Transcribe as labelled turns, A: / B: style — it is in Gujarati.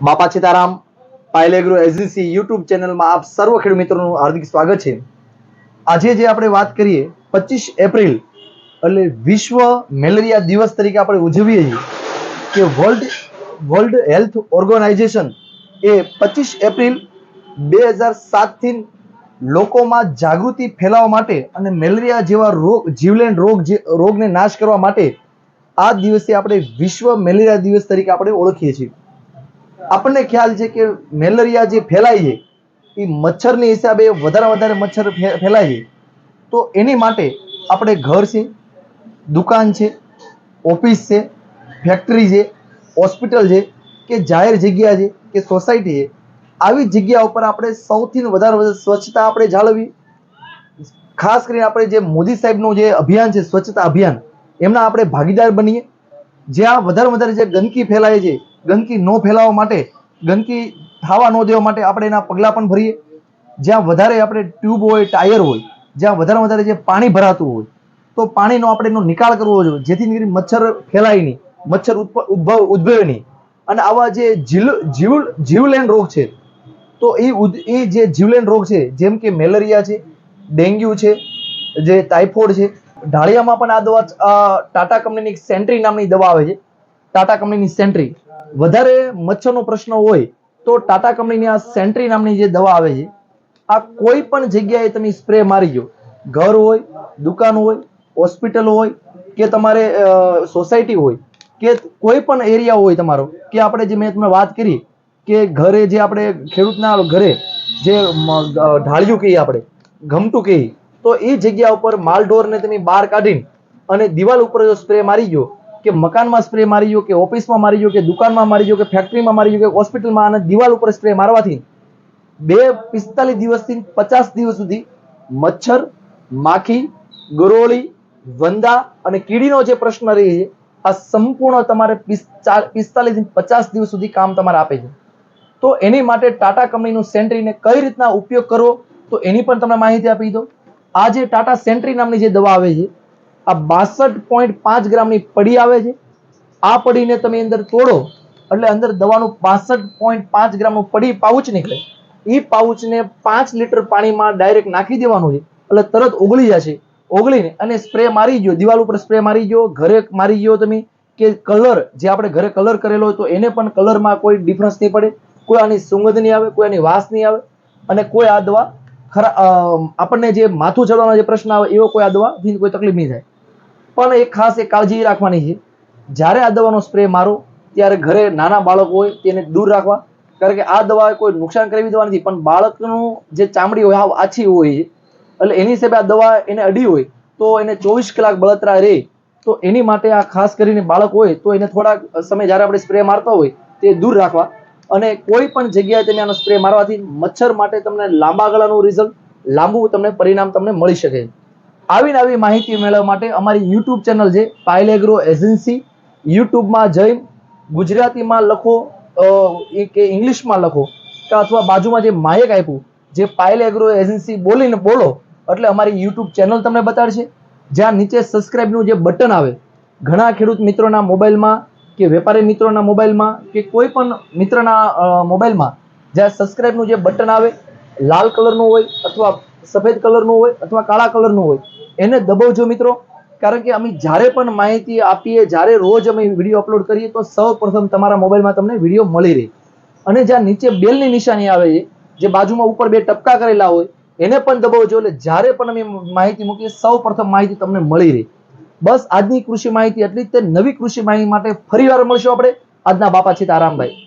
A: બાપા સીતારામ, પાયલેગ્રો એજન્સી યુટ્યુબ ચેનલમાં આપ સર્વ ખેડૂત મિત્રોનું હાર્દિક સ્વાગત છે. આજે જે આપણે વાત કરીએ, પચીસ એપ્રિલ, એટલે વિશ્વ મેલેરિયા દિવસ તરીકે આપણે ઉજવીએ છીએ કે વર્લ્ડ વર્લ્ડ હેલ્થ ઓર્ગેનાઇઝેશન એ પચીસ એપ્રિલ બે હજાર સાતથી લોકોમાં જાગૃતિ ફેલાવવા માટે અને મેલેરિયા જેવા રોગ, જીવલેણ રોગ રોગને નાશ કરવા માટે આ દિવસે આપણે વિશ્વ મેલેરિયા દિવસ તરીકે આપણે ઓળખીએ છીએ. આપણને ખ્યાલ છે કે મેલેરિયા જે ફેલાય છે, એ મચ્છરની હિસાબે વધારે વધારે મચ્છર ફેલાય છે. તો એની માટે આપણે ઘર છે, દુકાન છે, ઓફિસ છે, ફેક્ટરી છે, હોસ્પિટલ છે કે જાહેર જગ્યા છે કે સોસાયટી છે, આવી જગ્યા ઉપર આપણે સૌથી વધારે વધારે સ્વચ્છતા આપણે જાળવવી. ખાસ કરીને આપણે જે મોદી સાહેબનું જે અભિયાન છે, સ્વચ્છતા અભિયાન, એમના આપણે ભાગીદાર બનીએ. જ્યાં વધારે વધારે જે ગંદકી ફેલાય છે ગંદકી ન ફેલાવવા માટે, ગંદકી થવા ન દેવા માટે આપણે એના પગલાં પણ ભરીએ. જ્યાં વધારે આપણે ટ્યુબ હોય ટાયર હોય, જ્યાં વધારે વધારે જે પાણી ભરાતું હોય, તો પાણીનો આપણે એનો નિકાલ કરવો જોઈએ. જેથી કરીને મચ્છર ફેલાય નહીં, મચ્છર ઉદ્ભવ, ઉદ્ભવે નહીં. અને આવા જે જીવ જીવ, જીવલેણ રોગ છે, તો એ એ જે જીવલેણ રોગ છે, જેમ કે મેલેરિયા છે, ડેન્ગ્યુ છે, જે ટાઇફોઇડ છે, ઢાળિયામાં પણ આ દવા ટાટા કંપનીની સેન્ટ્રી નામની દવા આવે છે. ટાટા કંપનીની સેન્ટ્રી. વધારે મચ્છરનો પ્રશ્ન હોય તો ટાટા કંપનીની આ સેન્ટ્રી નામની જે દવા આવે છે, આ કોઈ પણ જગ્યાએ તમે સ્પ્રે મારી ગયો ઘર હોય, દુકાન હોય હોસ્પિટલ હોય કે તમારે સોસાયટી હોય કે કોઈ પણ એરિયા હોય તમારો, કે આપણે જે મેં તમને વાત કરી કે ઘરે જે આપણે ખેડૂતના ઘરે જે ઢાળિયું કહીએ આપણે ગમટું કહીએ, તો એ જગ્યા ઉપર માલઢોરને તમે બહાર કાઢીને અને દિવાલ ઉપર જો સ્પ્રે મારી ગયો કે મકાનમાં સ્પ્રે મારી ગયો કે ઓફિસમાં મારી જો કે દુકાનમાં મારી ગયો કે ફેક્ટરીમાં મારી ગયો કે હોસ્પિટલમાં અને દિવાલ ઉપર સ્પ્રે મારવાથી બે પિસ્તાલીસ દિવસથી પચાસ દિવસ સુધી મચ્છર, માખી, ગરોળી, વંદા અને કીડીનો જે પ્રશ્ન રહે છે, આ સંપૂર્ણ તમારે પિસ્તાલીસથી પચાસ દિવસ સુધી કામ તમારે આપે છે. તો એની માટે ટાટા કંપનીનું સેન્ટ્રીને કઈ રીતના ઉપયોગ કરવો, તો એની પણ તમને માહિતી આપી દો આ જે ટાટા સેન્ટ્રી નામની જે દવા આવે છે આ બાસઠ પોઈન્ટ પાંચ ગ્રામની પડી આવે છે. આ પડીને તમે અંદર તોડો, એટલે અંદર દવાનું બાસઠ પોઈન્ટ પાંચ ગ્રામનું પડી પાઉચ નીકળે. એ પાઉચને પાંચ લીટર પાણીમાં ડાયરેક્ટ નાખી દેવાનું છે, એટલે તરત ઓગળી જશે ઓગળીને અને સ્પ્રે મારી ગયો, દિવાલ ઉપર સ્પ્રે મારી ગયો, ઘરે મારી ગયો તમે, કે કલર, જે આપણે ઘરે કલર કરેલો હોય તો એને પણ કલરમાં કોઈ ડિફરન્સ નહીં પડે, કોઈ આની સુગંધ નહીં આવે, કોઈ આની વાસ નહીં આવે, અને કોઈ આ દવા ખરા આપણને જે માથું ચડવાનો જે પ્રશ્ન આવે, એવો કોઈ આ દવાથી કોઈ તકલીફ નહીં થાય. પણ એક ખાસ એક કાળજી રાખવાની છે. જ્યારે આ દવાનો સ્પ્રે મારો, ત્યારે ઘરે નાના બાળકો હોય તેને દૂર રાખવા. કારણ કે આ દવા કોઈ નુકસાન કરવી દવા નથી, પણ બાળકનું જે ચામડી હોય આછી હોય છે. એટલે એની હિસાબે આ દવા એને અડી હોય, તો એને ચોવીસ કલાક બળતરા રહે. તો એની માટે આ ખાસ કરીને બાળક હોય, તો એને થોડાક સમય જ્યારે આપણે સ્પ્રે મારતા હોય, તે દૂર રાખવા. અને કોઈ પણ જગ્યાએ તમે આનો સ્પ્રે મારવાથી મચ્છર માટે તમને લાંબા ગાળાનું રિઝલ્ટ લાંબુ તમને પરિણામ તમને મળી શકે છે. આવી નવી માહિતી મેળવવા માટે અમારી યુટ્યુબ ચેનલ છે પાયલ એગ્રો એજન્સી યુટ્યુબમાં જઈ ગુજરાતીમાં લખો કે ઇંગ્લિશમાં લખો કે અથવા બાજુમાં જે માયક આપ્યું, જે પાયલ એગ્રો એજન્સી બોલીને બોલો, એટલે અમારી યુટ્યુબ ચેનલ તમને બતાડશે. જ્યાં નીચે સબસ્ક્રાઇબનું જે બટન આવે, ઘણા ખેડૂત મિત્રોના મોબાઈલમાં કે વેપારી મિત્રોના મોબાઈલમાં કે કોઈ પણ મિત્રના મોબાઈલમાં, જ્યાં સબસ્ક્રાઇબનું જે બટન આવે, લાલ કલરનું હોય અથવા સફેદ કલરનું હોય અથવા કાળા કલરનું હોય, એને દબાવજો મિત્રો. કારણ કે અમે જ્યારે પણ માહિતી આપીએ, જ્યારે રોજ અમે વીડિયો અપલોડ કરીએ, તો સૌ પ્રથમ તમારા મોબાઈલમાં તમને વીડિયો મળી રહે. અને જ્યાં નીચે બેલની નિશાની આવે છે, જે બાજુમાં ઉપર બે ટપકા કરેલા હોય, એને પણ દબાવજો. એટલે જ્યારે પણ અમે માહિતી મૂકીએ, સૌ પ્રથમ માહિતી તમને મળી રહે. બસ આજની કૃષિ માહિતી એટલી જ. તે નવી કૃષિ માહિતી માટે ફરીવાર મળશું આપણે. આજના બાપા છે આરામભાઈ